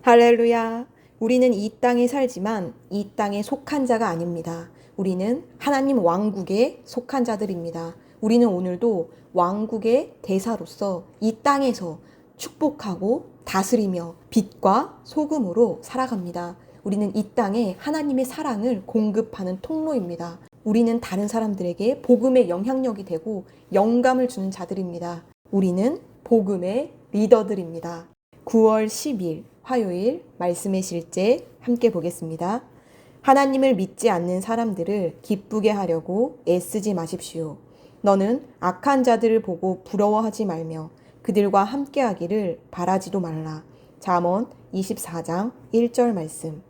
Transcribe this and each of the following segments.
할렐루야. 우리는 이 땅에 살지만 이 땅에 속한 자가 아닙니다. 우리는 하나님 왕국에 속한 자들입니다. 우리는 오늘도 왕국의 대사로서 이 땅에서 축복하고 다스리며 빛과 소금으로 살아갑니다. 우리는 이 땅에 하나님의 사랑을 공급하는 통로입니다. 우리는 다른 사람들에게 복음의 영향력이 되고 영감을 주는 자들입니다. 우리는 복음의 리더들입니다. 9월 10일 화요일 말씀의 실제 함께 보겠습니다. 하나님을 믿지 않는 사람들을 기쁘게 하려고 애쓰지 마십시오. 너는 악한 자들을 보고 부러워하지 말며 그들과 함께 하기를 바라지도 말라. 잠언 24장 1절 말씀.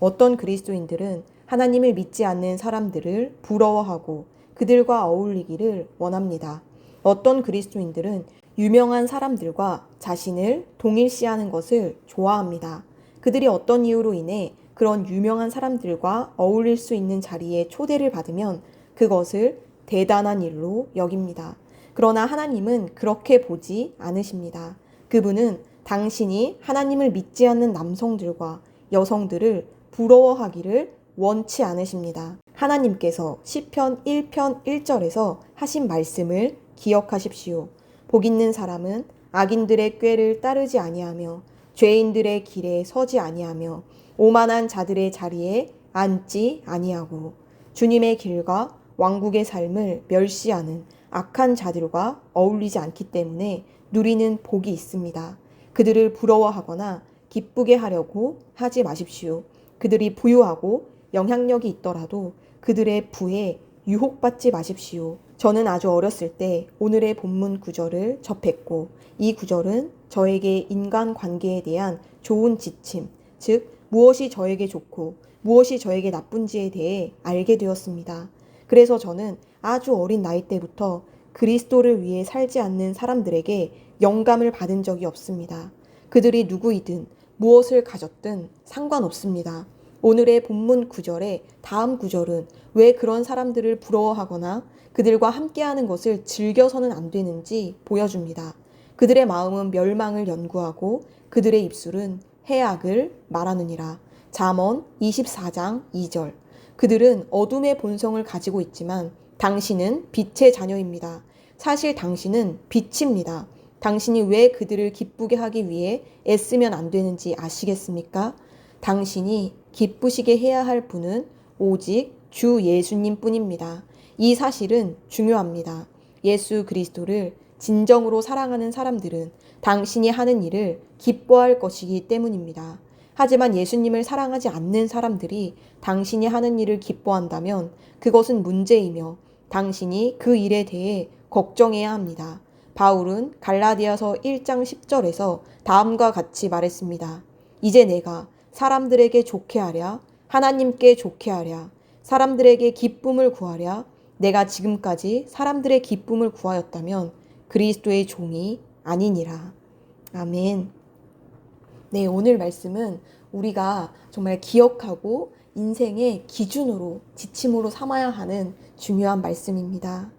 어떤 그리스도인들은 하나님을 믿지 않는 사람들을 부러워하고 그들과 어울리기를 원합니다. 어떤 그리스도인들은 유명한 사람들과 자신을 동일시하는 것을 좋아합니다. 그들이 어떤 이유로 인해 그런 유명한 사람들과 어울릴 수 있는 자리에 초대를 받으면 그것을 대단한 일로 여깁니다. 그러나 하나님은 그렇게 보지 않으십니다. 그분은 당신이 하나님을 믿지 않는 남성들과 여성들을 부러워하기를 원치 않으십니다. 하나님께서 시편 1편 1절에서 하신 말씀을 기억하십시오. 복 있는 사람은 악인들의 꾀를 따르지 아니하며 죄인들의 길에 서지 아니하며 오만한 자들의 자리에 앉지 아니하고 주님의 길과 왕국의 삶을 멸시하는 악한 자들과 어울리지 않기 때문에 누리는 복이 있습니다. 그들을 부러워하거나 기쁘게 하려고 하지 마십시오. 그들이 부유하고 영향력이 있더라도 그들의 부에 유혹받지 마십시오. 저는 아주 어렸을 때 오늘의 본문 구절을 접했고 이 구절은 저에게 인간 관계에 대한 좋은 지침, 즉 무엇이 저에게 좋고 무엇이 저에게 나쁜지에 대해 알게 되었습니다. 그래서 저는 아주 어린 나이 때부터 그리스도를 위해 살지 않는 사람들에게 영감을 받은 적이 없습니다. 그들이 누구이든 무엇을 가졌든 상관없습니다. 오늘의 본문 구절의 다음 구절은 왜 그런 사람들을 부러워하거나 그들과 함께하는 것을 즐겨서는 안 되는지 보여줍니다. 그들의 마음은 멸망을 연구하고 그들의 입술은 해악을 말하느니라. 잠언 24장 2절. 그들은 어둠의 본성을 가지고 있지만 당신은 빛의 자녀입니다. 사실 당신은 빛입니다. 당신이 왜 그들을 기쁘게 하기 위해 애쓰면 안 되는지 아시겠습니까? 당신이 기쁘시게 해야 할 분은 오직 주 예수님 뿐입니다. 이 사실은 중요합니다. 예수 그리스도를 진정으로 사랑하는 사람들은 당신이 하는 일을 기뻐할 것이기 때문입니다. 하지만 예수님을 사랑하지 않는 사람들이 당신이 하는 일을 기뻐한다면 그것은 문제이며 당신이 그 일에 대해 걱정해야 합니다. 바울은 갈라디아서 1장 10절에서 다음과 같이 말했습니다. 이제 내가 사람들에게 좋게 하랴, 하나님께 좋게 하랴, 사람들에게 기쁨을 구하랴, 내가 지금까지 사람들의 기쁨을 구하였다면 그리스도의 종이 아니니라. 아멘. 네, 오늘 말씀은 우리가 정말 기억하고 인생의 기준으로, 지침으로 삼아야 하는 중요한 말씀입니다.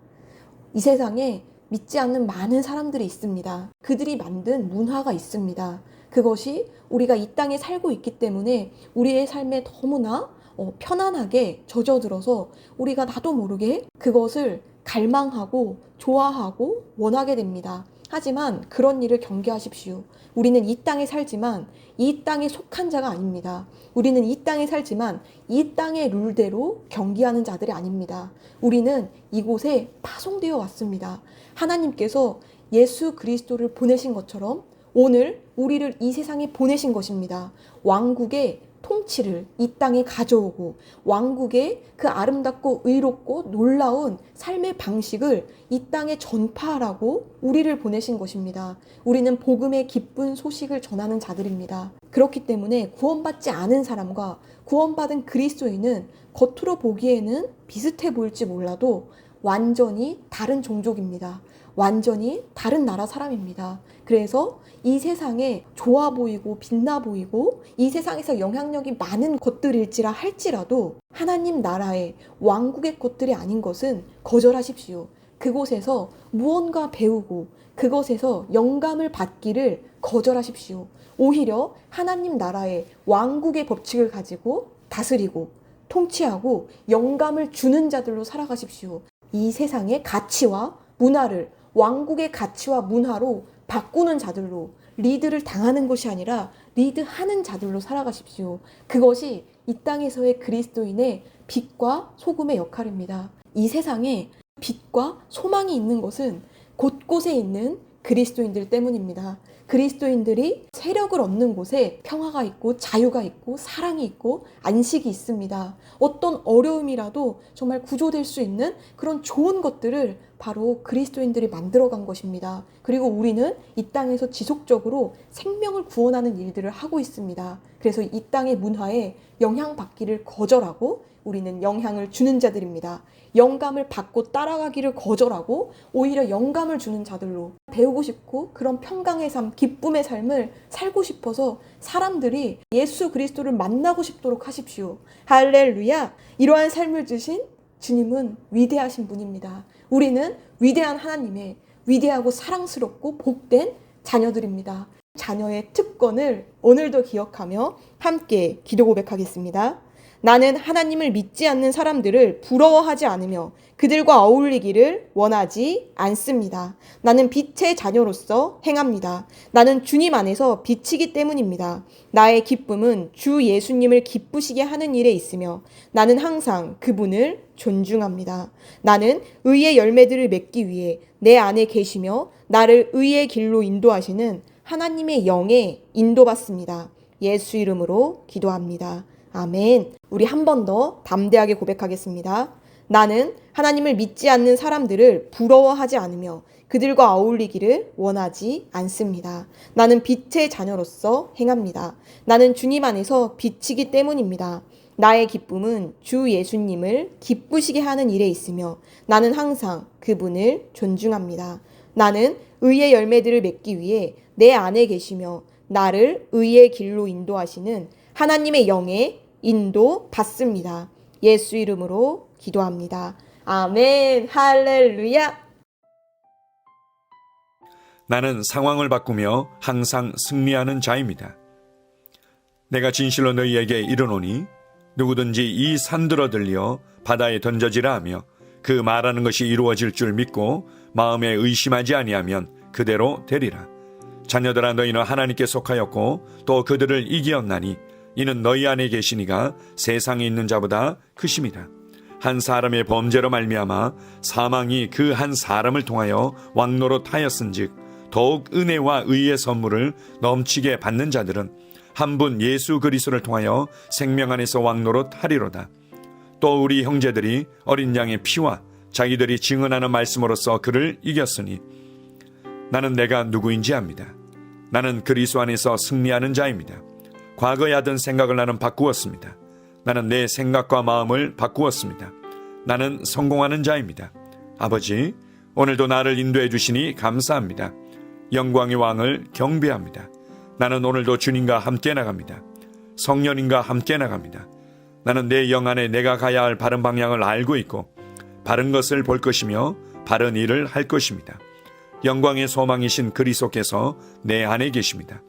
이 세상에 믿지 않는 많은 사람들이 있습니다. 그들이 만든 문화가 있습니다. 그것이 우리가 이 땅에 살고 있기 때문에 우리의 삶에 너무나 어, 편안하게 젖어들어서 우리가 나도 모르게 그것을 갈망하고 좋아하고 원하게 됩니다. 하지만 그런 일을 경계하십시오. 우리는 이 땅에 살지만 이 땅에 속한 자가 아닙니다. 우리는 이 땅에 살지만 이 땅의 룰대로 경기하는 자들이 아닙니다. 우리는 이곳에 파송되어 왔습니다. 하나님께서 예수 그리스도를 보내신 것처럼 오늘 우리를 이 세상에 보내신 것입니다. 왕국의 통치를 이 땅에 가져오고 왕국의 그 아름답고 의롭고 놀라운 삶의 방식을 이 땅에 전파하라고 우리를 보내신 것입니다. 우리는 복음의 기쁜 소식을 전하는 자들입니다. 그렇기 때문에 구원받지 않은 사람과 구원받은 그리스도인은 겉으로 보기에는 비슷해 보일지 몰라도 완전히 다른 종족입니다. 완전히 다른 나라 사람입니다. 그래서 이 세상에 좋아 보이고 빛나 보이고 이 세상에서 영향력이 많은 것들일지라 할지라도 하나님 나라의 왕국의 것들이 아닌 것은 거절하십시오. 그곳에서 무언가 배우고 그것에서 영감을 받기를 거절하십시오. 오히려 하나님 나라의 왕국의 법칙을 가지고 다스리고 통치하고 영감을 주는 자들로 살아가십시오. 이 세상의 가치와 문화를 왕국의 가치와 문화로 바꾸는 자들로 리드를 당하는 것이 아니라 리드하는 자들로 살아가십시오. 그것이 이 땅에서의 그리스도인의 빛과 소금의 역할입니다. 이 세상에 빛과 소망이 있는 것은 곳곳에 있는 그리스도인들 때문입니다. 그리스도인들이 세력을 얻는 곳에 평화가 있고 자유가 있고 사랑이 있고 안식이 있습니다. 어떤 어려움이라도 정말 구조될 수 있는 그런 좋은 것들을 바로 그리스도인들이 만들어간 것입니다. 그리고 우리는 이 땅에서 지속적으로 생명을 구원하는 일들을 하고 있습니다. 그래서 이 땅의 문화에 영향받기를 거절하고 우리는 영향을 주는 자들입니다. 영감을 받고 따라가기를 거절하고 오히려 영감을 주는 자들로 배우고 싶고 그런 평강의 삶, 기쁨의 삶을 살고 싶어서 사람들이 예수 그리스도를 만나고 싶도록 하십시오. 할렐루야! 이러한 삶을 주신 주님은 위대하신 분입니다. 우리는 위대한 하나님의 위대하고 사랑스럽고 복된 자녀들입니다. 자녀의 특권을 오늘도 기억하며 함께 기도 고백하겠습니다. 나는 하나님을 믿지 않는 사람들을 부러워하지 않으며 그들과 어울리기를 원하지 않습니다. 나는 빛의 자녀로서 행합니다. 나는 주님 안에서 빛이기 때문입니다. 나의 기쁨은 주 예수님을 기쁘시게 하는 일에 있으며 나는 항상 그분을 존중합니다. 나는 의의 열매들을 맺기 위해 내 안에 계시며 나를 의의 길로 인도하시는 하나님의 영에 인도받습니다. 예수 이름으로 기도합니다. 아멘. 우리 한 번 더 담대하게 고백하겠습니다. 나는 하나님을 믿지 않는 사람들을 부러워하지 않으며 그들과 어울리기를 원하지 않습니다. 나는 빛의 자녀로서 행합니다. 나는 주님 안에서 빛이기 때문입니다. 나의 기쁨은 주 예수님을 기쁘시게 하는 일에 있으며 나는 항상 그분을 존중합니다. 나는 의의 열매들을 맺기 위해 내 안에 계시며 나를 의의 길로 인도하시는 하나님의 영에 인도 받습니다. 예수 이름으로 기도합니다. 아멘. 할렐루야. 나는 상황을 바꾸며 항상 승리하는 자입니다. 내가 진실로 너희에게 이르노니 누구든지 이 산들어 들려 바다에 던져지라 하며 그 말하는 것이 이루어질 줄 믿고 마음에 의심하지 아니하면 그대로 되리라. 자녀들아 너희는 하나님께 속하였고 또 그들을 이기었나니 이는 너희 안에 계시니가 세상에 있는 자보다 크심이다. 한 사람의 범죄로 말미암아 사망이 그 한 사람을 통하여 왕노로 하였은즉 더욱 은혜와 의의 선물을 넘치게 받는 자들은 한 분 예수 그리스도를 통하여 생명 안에서 왕노로 하리로다. 또 우리 형제들이 어린 양의 피와 자기들이 증언하는 말씀으로써 그를 이겼으니 나는 내가 누구인지 압니다. 나는 그리스도 안에서 승리하는 자입니다. 과거에 하던 생각을 나는 바꾸었습니다. 나는 내 생각과 마음을 바꾸었습니다. 나는 성공하는 자입니다. 아버지, 오늘도 나를 인도해 주시니 감사합니다. 영광의 왕을 경배합니다. 나는 오늘도 주님과 함께 나갑니다. 성령님과 함께 나갑니다. 나는 내 영 안에 내가 가야 할 바른 방향을 알고 있고 바른 것을 볼 것이며 바른 일을 할 것입니다. 영광의 소망이신 그리스도께서 내 안에 계십니다.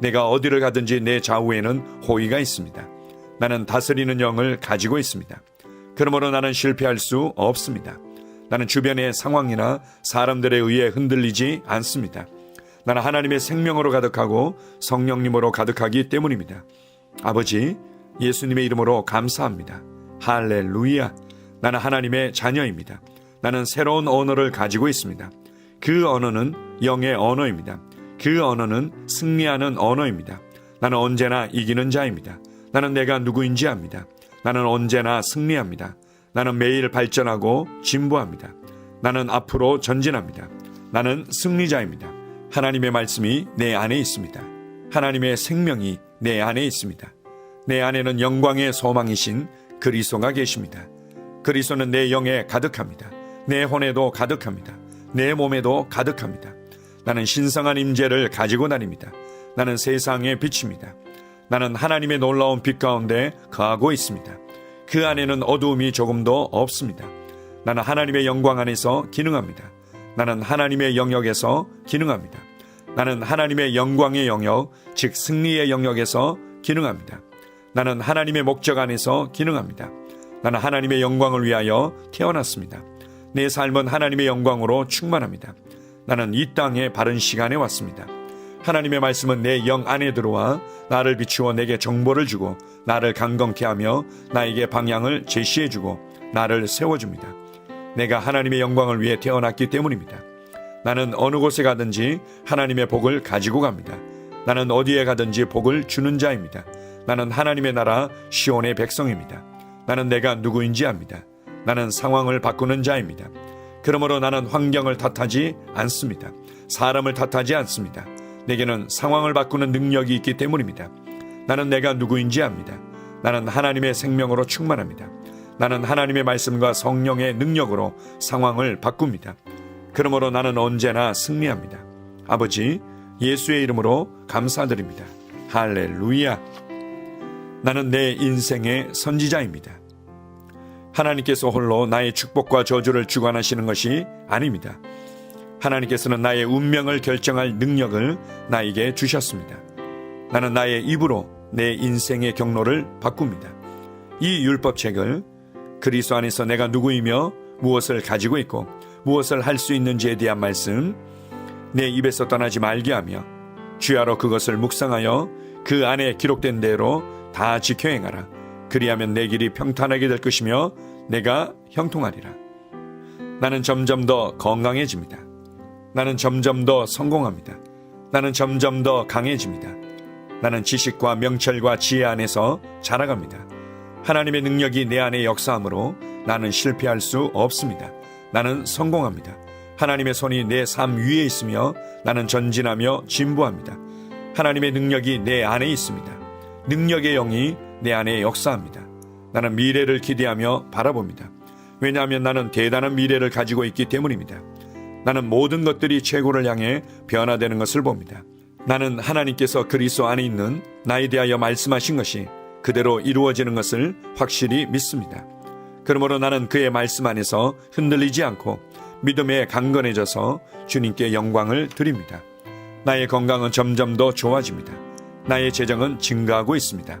내가 어디를 가든지 내 좌우에는 호의가 있습니다. 나는 다스리는 영을 가지고 있습니다. 그러므로 나는 실패할 수 없습니다. 나는 주변의 상황이나 사람들에 의해 흔들리지 않습니다. 나는 하나님의 생명으로 가득하고 성령님으로 가득하기 때문입니다. 아버지, 예수님의 이름으로 감사합니다. 할렐루야. 나는 하나님의 자녀입니다. 나는 새로운 언어를 가지고 있습니다. 그 언어는 영의 언어입니다. 그 언어는 승리하는 언어입니다. 나는 언제나 이기는 자입니다. 나는 내가 누구인지 압니다. 나는 언제나 승리합니다. 나는 매일 발전하고 진보합니다. 나는 앞으로 전진합니다. 나는 승리자입니다. 하나님의 말씀이 내 안에 있습니다. 하나님의 생명이 내 안에 있습니다. 내 안에는 영광의 소망이신 그리스도가 계십니다. 그리스도는 내 영에 가득합니다. 내 혼에도 가득합니다. 내 몸에도 가득합니다. 나는 신성한 임재를 가지고 다닙니다. 나는 세상의 빛입니다. 나는 하나님의 놀라운 빛 가운데 거하고 있습니다. 그 안에는 어두움이 조금도 없습니다. 나는 하나님의 영광 안에서 기능합니다. 나는 하나님의 영역에서 기능합니다. 나는 하나님의 영광의 영역, 즉 승리의 영역에서 기능합니다. 나는 하나님의 목적 안에서 기능합니다. 나는 하나님의 영광을 위하여 태어났습니다. 내 삶은 하나님의 영광으로 충만합니다. 나는 이 땅에 바른 시간에 왔습니다. 하나님의 말씀은 내 영 안에 들어와 나를 비추어 내게 정보를 주고 나를 강건케 하며 나에게 방향을 제시해 주고 나를 세워 줍니다. 내가 하나님의 영광을 위해 태어났기 때문입니다. 나는 어느 곳에 가든지 하나님의 복을 가지고 갑니다. 나는 어디에 가든지 복을 주는 자입니다. 나는 하나님의 나라 시온의 백성입니다. 나는 내가 누구인지 압니다. 나는 상황을 바꾸는 자입니다. 그러므로 나는 환경을 탓하지 않습니다. 사람을 탓하지 않습니다. 내게는 상황을 바꾸는 능력이 있기 때문입니다. 나는 내가 누구인지 압니다. 나는 하나님의 생명으로 충만합니다. 나는 하나님의 말씀과 성령의 능력으로 상황을 바꿉니다. 그러므로 나는 언제나 승리합니다. 아버지, 예수의 이름으로 감사드립니다. 할렐루야. 나는 내 인생의 선지자입니다. 하나님께서 홀로 나의 축복과 저주를 주관하시는 것이 아닙니다. 하나님께서는 나의 운명을 결정할 능력을 나에게 주셨습니다. 나는 나의 입으로 내 인생의 경로를 바꿉니다. 이 율법책을 그리스도 안에서 내가 누구이며 무엇을 가지고 있고 무엇을 할 수 있는지에 대한 말씀 내 입에서 떠나지 말게 하며 주야로 그것을 묵상하여 그 안에 기록된 대로 다 지켜 행하라. 그리하면 내 길이 평탄하게 될 것이며 내가 형통하리라. 나는 점점 더 건강해집니다. 나는 점점 더 성공합니다. 나는 점점 더 강해집니다. 나는 지식과 명철과 지혜 안에서 자라갑니다. 하나님의 능력이 내 안에 역사하므로 나는 실패할 수 없습니다. 나는 성공합니다. 하나님의 손이 내 삶 위에 있으며 나는 전진하며 진보합니다. 하나님의 능력이 내 안에 있습니다. 능력의 영이 내 안에 역사합니다. 나는 미래를 기대하며 바라봅니다. 왜냐하면 나는 대단한 미래를 가지고 있기 때문입니다. 나는 모든 것들이 최고를 향해 변화되는 것을 봅니다. 나는 하나님께서 그리스도 안에 있는 나에 대하여 말씀하신 것이 그대로 이루어지는 것을 확실히 믿습니다. 그러므로 나는 그의 말씀 안에서 흔들리지 않고 믿음에 강건해져서 주님께 영광을 드립니다. 나의 건강은 점점 더 좋아집니다. 나의 재정은 증가하고 있습니다.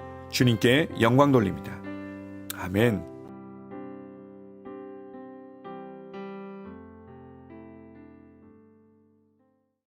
주님께 영광 돌립니다. 아멘.